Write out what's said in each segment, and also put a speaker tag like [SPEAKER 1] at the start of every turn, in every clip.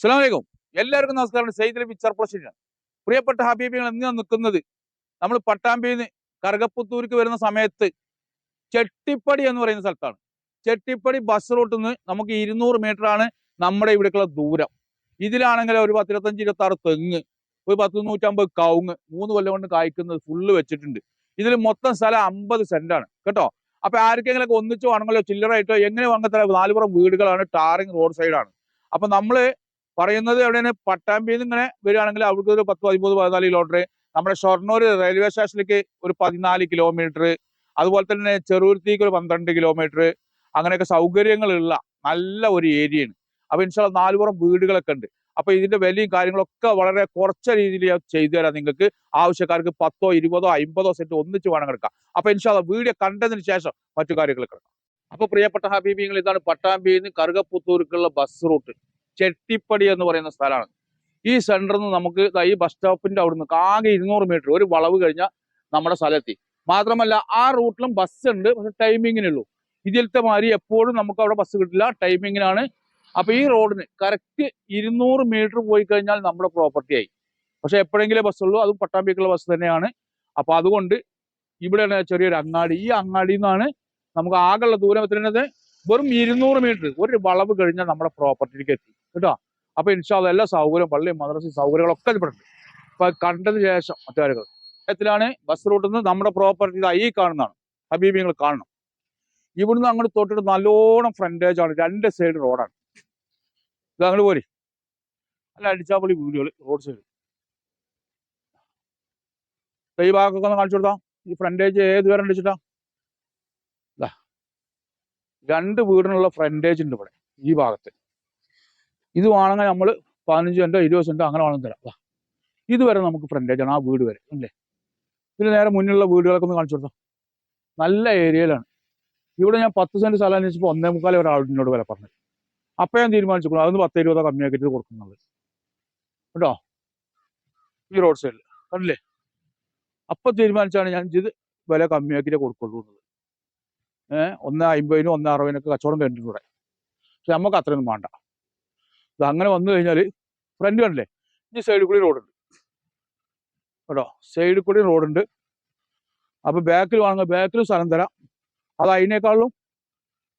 [SPEAKER 1] അസ്സലാമലൈക്കും. എല്ലാവർക്കും നമസ്കാരം. സെയ്ദ് പിക്ചർ പ്രൊസീജിയർ പ്രിയപ്പെട്ട ഹബീബികൾ എന്ന് നിൽക്കുന്നത് നമ്മൾ പട്ടാമ്പിയിൽ നിന്ന് കറുകപ്പുത്തൂർക്ക് വരുന്ന സമയത്ത് ചെട്ടിപ്പടി എന്ന് പറയുന്ന സ്ഥലത്താണ്. ചെട്ടിപ്പടി ബസ് റൂട്ടിൽ നിന്ന് നമുക്ക് ഇരുന്നൂറ് ആണ് നമ്മുടെ ഇവിടേക്കുള്ള ദൂരം. ഇതിലാണെങ്കിൽ ഒരു പത്തിരുപത്തഞ്ച് ഇരുപത്തി ആറ് തെങ്ങ് ഒരു പത്ത് നൂറ്റമ്പത് കവുങ്ങ് മൂന്ന് കൊല്ലം കൊണ്ട് കായ്ക്കുന്നത് ഫുള്ള് വെച്ചിട്ടുണ്ട്. ഇതിൽ മൊത്തം സ്ഥലം അമ്പത് സെന്റാണ് കേട്ടോ? അപ്പൊ ആർക്കെങ്കിലൊക്കെ ഒന്നിച്ച് വാങ്ങലോ ചില്ലറായിട്ടോ എങ്ങനെ വാങ്ങത്തല നാലുപുറം വീടുകളാണ് ടാറിങ് റോഡ് സൈഡാണ് അപ്പൊ നമ്മൾ പറയുന്നത് എവിടെയാണ്? പട്ടാമ്പിയിൽ നിന്ന് ഇങ്ങനെ വരികയാണെങ്കിൽ അവിടുത്തെ ഒരു പത്ത് പതിമൂന്ന് പതിനാല് കിലോമീറ്റർ നമ്മുടെ ഷൊർണൂർ റെയിൽവേ സ്റ്റേഷനിലേക്ക് ഒരു പതിനാല് കിലോമീറ്റർ അതുപോലെ തന്നെ ചെറുരുത്തേക്ക് ഒരു പന്ത്രണ്ട് കിലോമീറ്റർ അങ്ങനെയൊക്കെ സൗകര്യങ്ങളുള്ള നല്ല ഒരു ഏരിയയാണ് അപ്പൊ ഇൻഷാള്ള നാലുപുറം വീടുകളൊക്കെ ഉണ്ട്. അപ്പൊ ഇതിന്റെ വിലയും കാര്യങ്ങളൊക്കെ വളരെ കുറച്ച രീതിയിൽ ചെയ്തു തരാം നിങ്ങൾക്ക്. ആവശ്യക്കാർക്ക് പത്തോ ഇരുപതോ അമ്പതോ സെന്റ് ഒന്നിച്ച് വേണം കിടക്കാം അപ്പൊ ഇൻഷാള്ള വീഡിയോ കണ്ടതിന് ശേഷം മറ്റു കാര്യങ്ങൾ കിടക്കാം. അപ്പൊ പ്രിയപ്പെട്ട ഹബീബിങ്ങൾ ഇതാണ് പട്ടാമ്പിയിൽ നിന്ന് കറുകപ്പുത്തൂർക്കുള്ള ബസ് റൂട്ട് ചെട്ടിപ്പടി എന്ന് പറയുന്ന സ്ഥലമാണ്. ഈ സെന്ററിൽ നിന്ന് നമുക്ക് ഈ ബസ് സ്റ്റോപ്പിന്റെ അവിടുന്ന് ആകെ ഇരുന്നൂറ് മീറ്റർ ഒരു വളവ് കഴിഞ്ഞാൽ നമ്മുടെ സ്ഥലത്തി മാത്രമല്ല ആ റൂട്ടിലും ബസ് ഉണ്ട് പക്ഷെ ടൈമിങ്ങിനുള്ളൂ ഇതിലത്തെ മാതിരി എപ്പോഴും നമുക്ക് അവിടെ ബസ് കിട്ടില്ല. ടൈമിങ്ങിനാണ് അപ്പൊ ഈ റോഡിന് കറക്റ്റ് ഇരുന്നൂറ് മീറ്റർ പോയി കഴിഞ്ഞാൽ നമ്മുടെ പ്രോപ്പർട്ടി ആയി. പക്ഷെ എപ്പോഴെങ്കിലും ബസ്സുള്ളൂ അതും പട്ടാമ്പിക്കുള്ള ബസ് തന്നെയാണ്. അപ്പൊ അതുകൊണ്ട് ഇവിടെയാണ് ചെറിയൊരു അങ്ങാടി. ഈ അങ്ങാടിയിൽ നിന്നാണ് നമുക്ക് ആകെയുള്ള ദൂരം എത്തുന്നത് വെറും ഇരുന്നൂറ് മീറ്റർ ഒരു വളവ് കഴിഞ്ഞാൽ നമ്മുടെ പ്രോപ്പർട്ടിയിലേക്ക് എത്തി. കേട്ടോ? അപ്പൊ ഇൻഷാൽ എല്ലാ സൗകര്യവും പള്ളിയും മദ്രസ സൗകര്യങ്ങളൊക്കെ ഉണ്ട്. അപ്പൊ കണ്ടതിന് ശേഷം മറ്റു കാര്യങ്ങൾ എത്തിലാണ് ബസ് റൂട്ടിൽ നിന്ന് നമ്മുടെ പ്രോപ്പർട്ടി ഈ കാണുന്നതാണ്. ഹബീബി നിങ്ങൾ കാണണം. ഇവിടുന്ന് അങ്ങോട്ട് തൊട്ടിട്ട് നല്ലോണം ഫ്രണ്ടേജ് ആണ്. രണ്ട് സൈഡ് റോഡാണ് ഇത് അങ്ങോട്ട് പോരി. അല്ല അടിച്ചാപ്പൊളി വീടുകൾ റോഡ് സൈഡ് ഈ ഭാഗമൊക്കെ ഒന്ന് കാണിച്ചു കൊടുത്താ. ഈ ഫ്രണ്ടേജ് ഏത് വരെ വെച്ചിട്ടാ ദാ. രണ്ട് വീടിനുള്ള ഫ്രണ്ടേജ് ഉണ്ട് ഇവിടെ ഈ ഭാഗത്ത്. ഇത് വേണമെങ്കിൽ നമ്മൾ പതിനഞ്ച് സെന്റോ ഇരുപത് സെന്റോ അങ്ങനെ വേണമെങ്കിൽ തരാം. ഇതുവരെ നമുക്ക് ഫ്രണ്ടേജ് ആണ് ആ വീട് വരെ അല്ലേ? ഇതിന് നേരെ മുന്നിലുള്ള വീടുകളൊക്കെ ഒന്ന് കാണിച്ചു കൊടുത്തോ. നല്ല ഏരിയയിലാണ് ഇവിടെ ഞാൻ പത്ത് സെന്റ് സ്ഥലം അന്വേഷിച്ചപ്പോൾ ഒന്നേ മുക്കാലേ ഒരാളിനോട് വില പറഞ്ഞു. അപ്പം ഞാൻ തീരുമാനിച്ചു അതൊന്ന് പത്ത് ഇരുപതോ കമ്മിയാക്കിയിട്ട് കൊടുക്കുന്നത് കേട്ടോ? ഈ റോഡ് സൈഡിൽ കണ്ടില്ലേ? അപ്പം തീരുമാനിച്ചാണ് ഞാൻ ഇത് വില കമ്മിയാക്കിയിട്ടേ കൊടുക്കുള്ളൂ എന്നുള്ളത്. ഒന്ന് അമ്പതിനും ഒന്ന് അറുപതിനൊക്കെ കച്ചവടം കഴിഞ്ഞിട്ടുണ്ട് പക്ഷെ നമുക്ക് അത്രയൊന്നും വേണ്ട. ഇത് അങ്ങനെ വന്നു കഴിഞ്ഞാൽ ഫ്രണ്ട് കണ്ടില്ലേ? ഈ സൈഡിൽ കൂടി റോഡുണ്ട് കേട്ടോ? സൈഡിൽ കൂടി റോഡുണ്ട് അപ്പൊ ബാക്കിൽ വാങ്ങുക ബാക്കിൽ സ്ഥലം തരാം. അത് അതിനേക്കാളും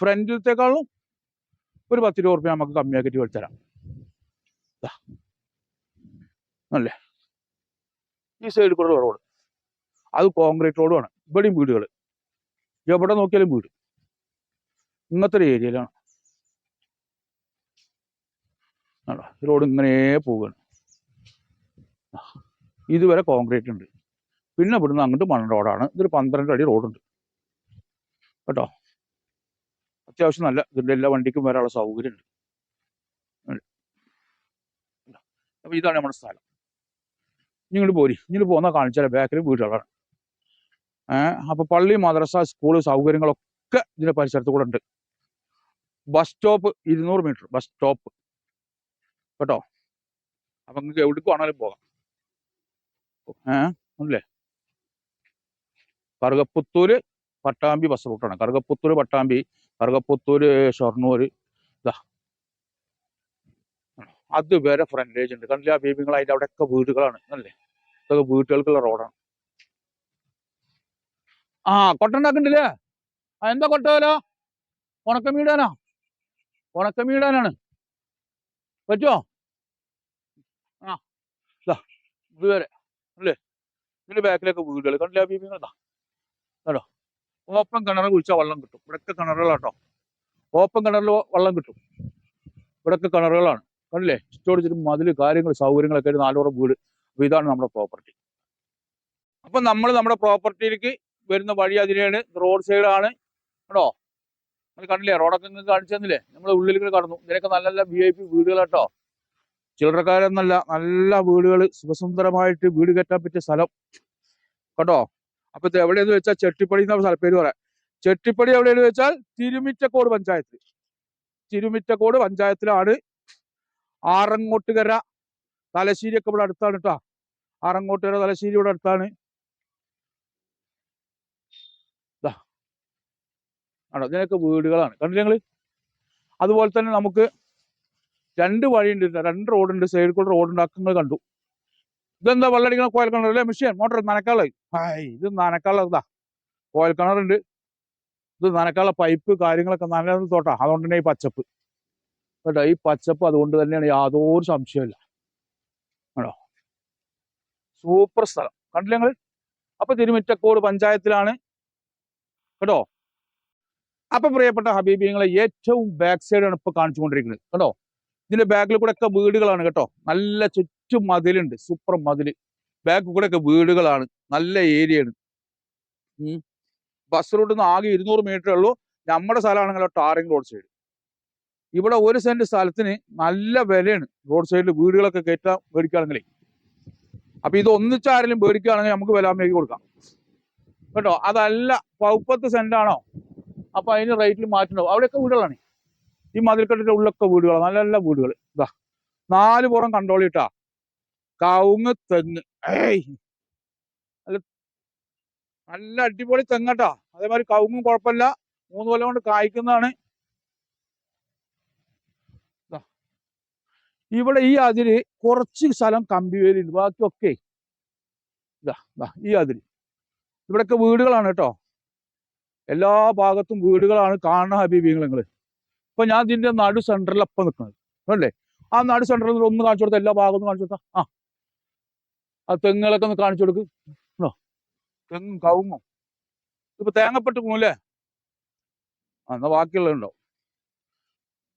[SPEAKER 1] ഫ്രണ്ടിലത്തേക്കാളും ഒരു പത്ത് രൂപ റുപ്യ നമുക്ക് കമ്മിയാക്കിയിട്ട് വലിച്ചരാം തരാം. അല്ലേ? ഈ സൈഡിൽ കൂടെ റോഡ് അത് കോൺക്രീറ്റ് റോഡുമാണ് ഇവിടെയും വീടുകൾ എവിടെ നോക്കിയാലും വീട്. ഇങ്ങനത്തെ ഒരു ഏരിയയിലാണ് റോഡ് ഇങ്ങനെ പോവുകയാണ്. ഇതുവരെ കോൺക്രീറ്റ് ഉണ്ട്. പിന്നെ ഇവിടുന്ന് അങ്ങോട്ട് മണ്ണ് റോഡാണ്. ഇതൊരു പന്ത്രണ്ട് അടി റോഡുണ്ട് കേട്ടോ? അത്യാവശ്യം നല്ല ഇതിന്റെ എല്ലാ വണ്ടിക്കും വരാനുള്ള സൗകര്യമുണ്ട് ഉണ്ട്. അപ്പൊ ഇതാണ് നമ്മുടെ സ്ഥലം. ഇങ്ങോട്ട് പോരി. ഇങ്ങോട്ട് പോകുന്ന കാണിച്ചാൽ ബാക്കിൽ വീടുകളാണ്. ഏഹ് അപ്പൊ പള്ളി മദ്രസ സ്കൂൾ സൗകര്യങ്ങളൊക്കെ ഇതിന്റെ പരിസരത്ത് കൂടെ ഉണ്ട് ബസ് സ്റ്റോപ്പ് ഇരുന്നൂറ് മീറ്റർ ബസ് സ്റ്റോപ്പ് കേട്ടോ? അപ്പൊ നിങ്ങൾക്ക് എവിടേക്ക് വേണമെങ്കിലും പോകാം. ഏഹ് അല്ലേ കറുകപ്പുത്തൂര് പട്ടാമ്പി ബസ് റൂട്ടാണ് കറുകപ്പുത്തൂര് പട്ടാമ്പി കറുകപ്പുത്തൂര് ഷൊർണൂര് ഇതാ അത് വേറെ ഫ്രണ്ടേജ് ഉണ്ട്. കണ്ടില്ല ബീബിങ്ങൾ അതിന്റെ അവിടെയൊക്കെ വീടുകളാണ്. അല്ലേ ഇതൊക്കെ വീട്ടുകൾക്കുള്ള റോഡാണ് ആ കൊട്ട ഉണ്ടാക്കണ്ടില്ലേ എന്താ കൊട്ട വില? ഉണക്കമീടാനാ ഉണക്കമീടാനാണ് പറ്റുമോ ആ ഇതാ ഇത് വരെ അല്ലേ? ഇതിന്റെ ബാക്കിലൊക്കെ വീടുകൾ കണ്ടില്ല ഇതാ കേട്ടോ ഓപ്പൺ കിണർ കുഴിച്ചാൽ വെള്ളം കിട്ടും. ഇവിടെയൊക്കെ കിണറുകളാട്ടോ. ഓപ്പൺ കിണറിൽ വെള്ളം കിട്ടും. ഇവിടെയൊക്കെ കിണറുകളാണ്. കണ്ടില്ലേ? ഇഷ്ടോടിച്ചിട്ട് മതിൽ കാര്യങ്ങൾ സൗകര്യങ്ങളൊക്കെ ആയിട്ട് നാലോറ് വീട്. അപ്പൊ ഇതാണ് നമ്മുടെ പ്രോപ്പർട്ടി അപ്പൊ നമ്മൾ നമ്മുടെ പ്രോപ്പർട്ടിയിലേക്ക് വരുന്ന വഴി അതിനെയാണ് റോഡ് സൈഡാണ് കേട്ടോ നിങ്ങൾ കണ്ടില്ലേ? റോഡൊക്കെ നിങ്ങൾക്ക് കാണിച്ചു തന്നില്ലേ? നമ്മൾ ഉള്ളിലേക്ക് കടന്നു. ഇതിനൊക്കെ നല്ല നല്ല വി ഐ പി വീടുകളാട്ടോ ചില്ലറക്കാരെന്നല്ല നല്ല വീടുകൾ സുഖസുന്ദരമായിട്ട് വീട് കെട്ടാൻ പറ്റിയ സ്ഥലം. കേട്ടോ അപ്പൊ എവിടെയെന്ന് വെച്ചാൽ ചെട്ടിപ്പടി എന്ന സ്ഥലപ്പേര് പറയാം. ചെട്ടിപ്പടി എവിടെയെന്ന് വെച്ചാൽ തിരുമിറ്റക്കോട് പഞ്ചായത്ത് തിരുമിറ്റക്കോട് പഞ്ചായത്തിലാണ് ആറങ്ങോട്ടുകര തലശ്ശേരി ഒക്കെ ഇവിടെ അടുത്താണ് കേട്ടോ ആറങ്ങോട്ടുകര തലശ്ശേരി ഇവിടെ അടുത്താണ്. ആണോ. ഇതിനൊക്കെ വീടുകളാണ്. കണ്ടില്ലേ നിങ്ങൾ? അതുപോലെ തന്നെ നമുക്ക് രണ്ട് വഴിയുണ്ട്. രണ്ട് റോഡുണ്ട്. സൈഡിൽ കൂടെ റോഡ് ഉണ്ടാക്കുന്നത് കണ്ടു. ഇതെന്താ വെള്ളടിക്കുന്ന കോയൽ കിണർ അല്ലേ മെഷീൻ? മോട്ടർ നനക്കാളായി ഹായ് ഇത് നനക്കാളാ കോയൽ കിണറുണ്ട്. ഇത് നനക്കാള പൈപ്പ് കാര്യങ്ങളൊക്കെ നല്ല തോട്ടാ. അതുകൊണ്ട് തന്നെ ഈ പച്ചപ്പ്. കേട്ടോ ഈ പച്ചപ്പ് അതുകൊണ്ട് തന്നെയാണ് യാതൊരു സംശയമില്ല ആണോ? സൂപ്പർ സ്ഥലം. കണ്ടില്ല ഞങ്ങൾ അപ്പൊ തിരുമിറ്റക്കോട് പഞ്ചായത്തിലാണ്. കേട്ടോ? അപ്പൊ പ്രിയപ്പെട്ട ഹബീബിങ്ങളെ ഏറ്റവും ബാക്ക് സൈഡാണ് ഇപ്പൊ കാണിച്ചുകൊണ്ടിരിക്കുന്നത്. കേട്ടോ ഇതിന്റെ ബാക്കിൽ കൂടെ ഒക്കെ വീടുകളാണ് കേട്ടോ. നല്ല ചുറ്റും മതിലുണ്ട്. സൂപ്പർ മതിൽ. ബാക്കിൽ കൂടെ ഒക്കെ വീടുകളാണ്. നല്ല ഏരിയയാണ് ആണ്. ബസ് റൂട്ടിൽ നിന്ന് ആകെ ഇരുന്നൂറ് മീറ്റർ ഉള്ളൂ. നമ്മുടെ സ്ഥലമാണെങ്കിലോ ടാറിങ് റോഡ് സൈഡ് ഇവിടെ ഒരു സെന്റ് സ്ഥലത്തിന് നല്ല വിലയാണ് റോഡ് സൈഡിൽ വീടുകളൊക്കെ കയറ്റാൻ മേടിക്കുകയാണെങ്കിൽ അപ്പൊ ഇത് ഒന്നിച്ചാരെങ്കിലും മേടിക്കുകയാണെങ്കിൽ നമുക്ക് വിലാമേക്ക് കൊടുക്കാം. കേട്ടോ? അതല്ല പൗപ്പത്ത് സെന്റ് ആണോ അപ്പൊ അതിന് റേറ്റിൽ മാറ്റുണ്ടാവും. അവിടെയൊക്കെ വീടുകളാണ്. ഈ മതിൽക്കെട്ടിന്റെ ഉള്ളൊക്കെ വീടുകളാണ് നല്ല നല്ല വീടുകൾ ഇതാ. നാല് പുറം കണ്ടോളിട്ടാ കവുങ്ങ് തെങ്ങ്. ഏയ്. നല്ല നല്ല അടിപൊളി തെങ്ങട്ടാ. അതേമാതിരി കവുങ്ങും കുഴപ്പമില്ല. മൂന്ന് കൊല്ലം കൊണ്ട് കായ്ക്കുന്നതാണ്. ഇവിടെ ഈ അതിര് കുറച്ച് സ്ഥലം കമ്പിവേലിണ്ട് ബാക്കിയൊക്കെ. ഇതാ ഈ അതിര് ഇവിടെയൊക്കെ വീടുകളാണ് കേട്ടോ. എല്ലാ ഭാഗത്തും വീടുകളാണ് കാണുന്ന ഹബീബിങ്ങൾ നിങ്ങൾ ഇപ്പൊ ഞാൻ ഇതിന്റെ നടു സെന്ററിൽ അപ്പം നിൽക്കുന്നത് അല്ലേ? ആ നടു സെന്ററിൽ ഒന്ന് കാണിച്ചു കൊടുത്ത എല്ലാ ഭാഗത്തും കാണിച്ചു കൊടുത്താ. ആ. ആ തെങ്ങുകളൊക്കെ ഒന്ന് കാണിച്ചു കൊടുക്ക്. ഉണ്ടോ? തെങ്ങും കവുങ്ങും. ഇപ്പൊ തേങ്ങപ്പെട്ട് പോകല്ലേ ആ എന്നാ ബാക്കിയുള്ളതുണ്ടോ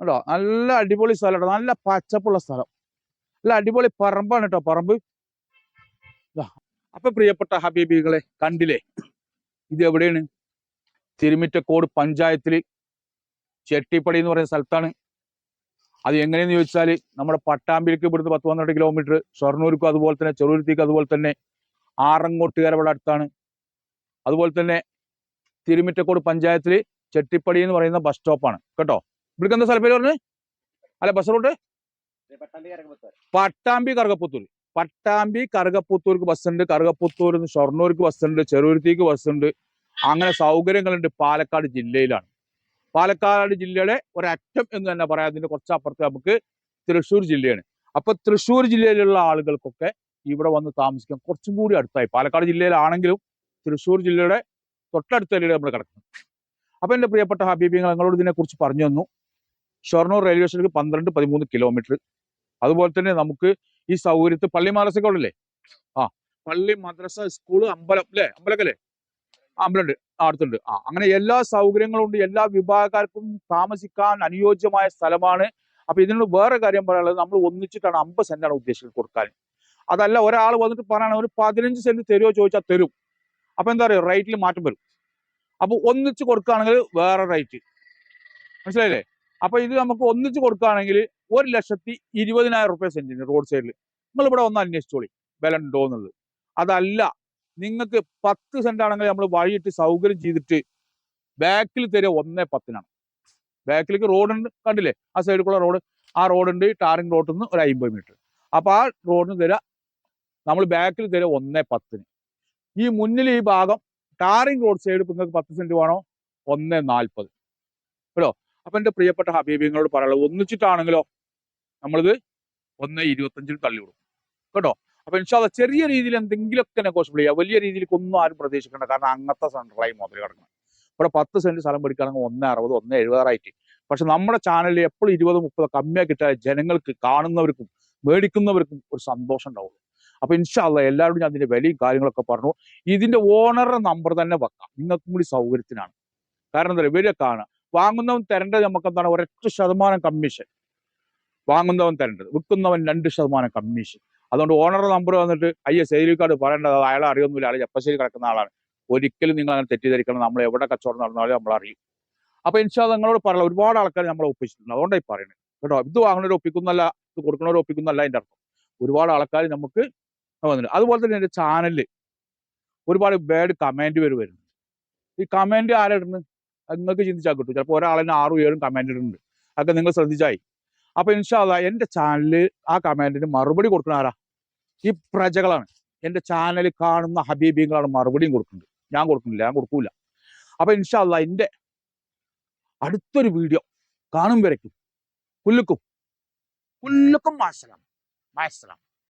[SPEAKER 1] കേട്ടോ നല്ല അടിപൊളി സ്ഥലം നല്ല പച്ചപ്പുള്ള സ്ഥലം. നല്ല അടിപൊളി പറമ്പാണ് കേട്ടോ പറമ്പ്. അപ്പൊ പ്രിയപ്പെട്ട ഹബീബികളെ കണ്ടില്ലേ? ഇത് എവിടെയാണ്? തിരുമിറ്റക്കോട് പഞ്ചായത്തിൽ ചെട്ടിപ്പടി എന്ന് പറയുന്ന സ്ഥലത്താണ്. അത് എങ്ങനെയെന്ന് ചോദിച്ചാൽ നമ്മുടെ പട്ടാമ്പിലേക്ക് ഇവിടുന്ന് പത്ത് പന്ത്രണ്ട് കിലോമീറ്റർ ഷൊർണൂർക്കും അതുപോലെ തന്നെ ചെറുരുത്തിക്ക് അതുപോലെ തന്നെ ആറങ്ങോട്ടുകാര ഇവിടെ അടുത്താണ്. അതുപോലെ തന്നെ തിരുമിറ്റക്കോട് പഞ്ചായത്തിൽ ചെട്ടിപ്പടി എന്ന് പറയുന്ന ബസ് സ്റ്റോപ്പാണ് കേട്ടോ? ഇവിടേക്ക് എന്താ സ്ഥലം പേര് അല്ല ബസ് റൂട്ട് പട്ടാമ്പി കറുകപ്പുത്തൂർ പട്ടാമ്പി കറുകപ്പുത്തൂർക്ക് ബസ് ഉണ്ട്. കറുകപ്പുത്തൂരിൽ നിന്ന് ഷൊർണൂർക്ക് ബസ് ഉണ്ട്. ചെറുരുത്തിക്ക് ബസ് ഉണ്ട്. അങ്ങനെ സൗകര്യങ്ങളുണ്ട് പാലക്കാട് ജില്ലയിലാണ്. പാലക്കാട് ജില്ലയുടെ ഒരറ്റം എന്ന് തന്നെ പറയാം. അതിന്റെ കുറച്ചപ്പുറത്ത് നമുക്ക് തൃശ്ശൂർ ജില്ലയാണ്. അപ്പൊ തൃശ്ശൂർ ജില്ലയിലുള്ള ആളുകൾക്കൊക്കെ ഇവിടെ വന്ന് താമസിക്കാൻ കുറച്ചും കൂടി അടുത്തായി. പാലക്കാട് ജില്ലയിലാണെങ്കിലും തൃശ്ശൂർ ജില്ലയുടെ തൊട്ടടുത്തല്ലേ നമ്മൾ കിടക്കുന്നത്. അപ്പൊ എന്റെ പ്രിയപ്പെട്ട ഹബീബിങ്ങൾ നിങ്ങളോട് ഇതിനെ കുറിച്ച് പറഞ്ഞു തന്നു. ഷൊർണൂർ റെയിൽവേ സ്റ്റേഷനിലേക്ക് പന്ത്രണ്ട് പതിമൂന്ന് കിലോമീറ്റർ അതുപോലെ തന്നെ നമുക്ക് ഈ സൗകര്യത്തിൽ പള്ളി മദ്രസ ഉള്ളല്ലേ ആ പള്ളി മദ്രസ സ്കൂൾ അമ്പലം അല്ലേ? അമ്പലമൊക്കെ അല്ലേ? അമ്പലമുണ്ട് ആ, അടുത്തുണ്ട്. ആ അങ്ങനെ എല്ലാ സൗകര്യങ്ങളും ഉണ്ട്. എല്ലാ വിഭാഗക്കാർക്കും താമസിക്കാൻ അനുയോജ്യമായ സ്ഥലമാണ്. അപ്പൊ ഇതിനോട് വേറെ കാര്യം പറയാനുള്ളത് നമ്മൾ ഒന്നിച്ചിട്ടാണ് അമ്പത് സെന്റാണ് ഉദ്ദേശിച്ചത് കൊടുക്കാൻ. അതല്ല ഒരാൾ വന്നിട്ട് പറയണ ഒരു പതിനഞ്ച് സെന്റ് തരുമോ ചോദിച്ചാൽ തരും. അപ്പൊ എന്താ പറയുക റേറ്റിൽ മാറ്റം വരും. അപ്പൊ ഒന്നിച്ച് കൊടുക്കുകയാണെങ്കിൽ വേറെ റേറ്റ് മനസ്സിലായില്ലേ? അപ്പൊ ഇത് നമുക്ക് ഒന്നിച്ച് കൊടുക്കുകയാണെങ്കിൽ ഒരു ലക്ഷത്തി ഇരുപതിനായിരം റുപ്യ സെന്റിന് റോഡ് സൈഡിൽ നിങ്ങൾ ഇവിടെ ഒന്ന് അന്വേഷിച്ചോളി. വില ഉണ്ടോ എന്നുള്ളത് അതല്ല നിങ്ങൾക്ക് പത്ത് സെന്റ് ആണെങ്കിൽ നമ്മൾ വഴിയിട്ട് സൗകര്യം ചെയ്തിട്ട് ബാക്കിൽ തരിക ഒന്നേ പത്തിനാണ്. ബാക്കിലേക്ക് റോഡുണ്ട് കണ്ടില്ലേ? ആ കൂടെ റോഡ് ആ റോഡുണ്ട് ടാറിംഗ് റോഡിൽ ഒരു അമ്പത് മീറ്റർ അപ്പൊ ആ റോഡിന് തരിക നമ്മൾ ബാക്കിൽ തരിക ഒന്നേ പത്തിന്. ഈ മുന്നിൽ ഈ ഭാഗം ടാറിംഗ് റോഡ് സൈഡ് നിങ്ങൾക്ക് പത്ത് സെന്റ് വേണോ? ഒന്നേ നാൽപ്പത്. അല്ലോ അപ്പൊ എന്റെ പ്രിയപ്പെട്ട ഹബീബിങ്ങളോട് പറയാനുള്ളത് ഒന്നിച്ചിട്ടാണെങ്കിലോ നമ്മളിത് ഒന്ന് ഇരുപത്തഞ്ചിൽ തള്ളി കൊടുക്കും കേട്ടോ? അപ്പൊ ഇൻഷാല്ല ചെറിയ രീതിയിൽ എന്തെങ്കിലുമൊക്കെ നെഗോഷ്യബിൾ ചെയ്യുക വലിയ രീതിയിൽ ഒന്നും ആരും പ്രതീക്ഷിക്കേണ്ട. കാരണം അങ്ങനത്തെ സെൻട്രലായി മുതൽ കിടക്കണം. ഇവിടെ പത്ത് സെന്റ് സ്ഥലം പിടിക്കുകയാണെങ്കിൽ ഒന്ന് അറുപത് ഒന്ന് എഴുപതാറായിട്ട്. പക്ഷെ നമ്മുടെ ചാനലിൽ എപ്പോഴും ഇരുപത് മുപ്പത് കമ്മിയായി കിട്ടിയാൽ ജനങ്ങൾക്ക് കാണുന്നവർക്കും മേടിക്കുന്നവർക്കും ഒരു സന്തോഷം ഉണ്ടാവുള്ളൂ. അപ്പൊ ഇൻഷാല്ല എല്ലാവരും ഞാൻ അതിന്റെ വിലയും കാര്യങ്ങളൊക്കെ പറഞ്ഞു. ഇതിന്റെ ഓണറുടെ നമ്പർ തന്നെ വെക്കാം. നിങ്ങൾക്കും കൂടി സൗകര്യത്തിനാണ്. കാരണം എന്താ പറയുക? ഇവരൊക്കെയാണ് വാങ്ങുന്നവൻ തരേണ്ടത് നമുക്ക് എന്താണ്? ഒരൊറ്റ ശതമാനം കമ്മീഷൻ വാങ്ങുന്നവൻ തരേണ്ടത്. വിൽക്കുന്നവൻ രണ്ട് ശതമാനം കമ്മീഷൻ അതുകൊണ്ട് ഓണറുടെ നമ്പർ വന്നിട്ട് അയ്യ കാർഡ് പറയേണ്ടത് അയാളെ അറിയൊന്നുമില്ല. അയാൾ ചെപ്പശ്ശേരി കിടക്കുന്ന ആളാണ്. ഒരിക്കലും നിങ്ങൾ അങ്ങനെ തെറ്റിദ്ധരിക്കണം. നമ്മൾ എവിടെ കച്ചവടം നടന്നാലും നമ്മൾ അറിയും. അപ്പൊ ഇൻഷാ നിങ്ങളോട് പറയാം. ഒരുപാട് ആൾക്കാർ നമ്മളെ ഒപ്പിച്ചിട്ടുണ്ട്. അതുകൊണ്ടാണ് ഈ പറയുന്നത് കേട്ടോ? ഇത് വാങ്ങണവർ ഒപ്പിക്കുന്നല്ല ഇത് കൊടുക്കണവർ ഒപ്പിക്കുന്നല്ല അതിന്റെ അർത്ഥം. ഒരുപാട് ആൾക്കാർ നമുക്ക് വന്നിട്ടുണ്ട്. അതുപോലെ തന്നെ എന്റെ ചാനലിൽ ഒരുപാട് ബാഡ് കമന്റ് വരെ വരുന്നുണ്ട്. ഈ കമന്റ് ആരായിടുന്നു അത് നിങ്ങൾക്ക് ചിന്തിച്ചാൽ കിട്ടും. ചിലപ്പോൾ ഒരാളിന് ആറും ഏഴും കമന്റ് ഇടുന്നുണ്ട്. അതൊക്കെ നിങ്ങൾ ശ്രദ്ധിച്ചായി അപ്പൊ ഇൻഷാല്ല എന്റെ ചാനലിൽ ആ കമാൻഡിന് മറുപടി കൊടുക്കുന്ന ആരാ? ഈ പ്രജകളാണ്. എന്റെ ചാനൽ കാണുന്ന ഹബീബികളാണ് മറുപടിയും കൊടുക്കുന്നത്. ഞാൻ കൊടുക്കുന്നില്ല ഞാൻ കൊടുക്കൂല. അപ്പൊ ഇൻഷാല്ല എന്റെ അടുത്തൊരു വീഡിയോ കാണും വരയ്ക്കും. പുല്ലുക്കും. കുല്ലുക്കും മാസലാം മാസലാം